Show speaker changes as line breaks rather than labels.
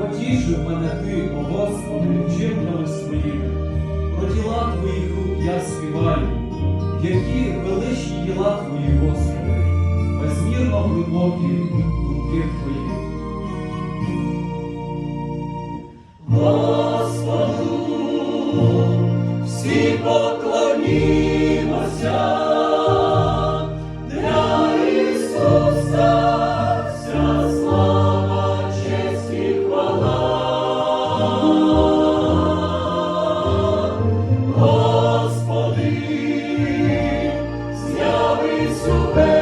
Потішив мене ти, о Господи, вчинками своїми, про діла твоїх рук я співаю, які величні діла твої, Господи, безмірно глибокі думки твої. Господу всі поклонімося. super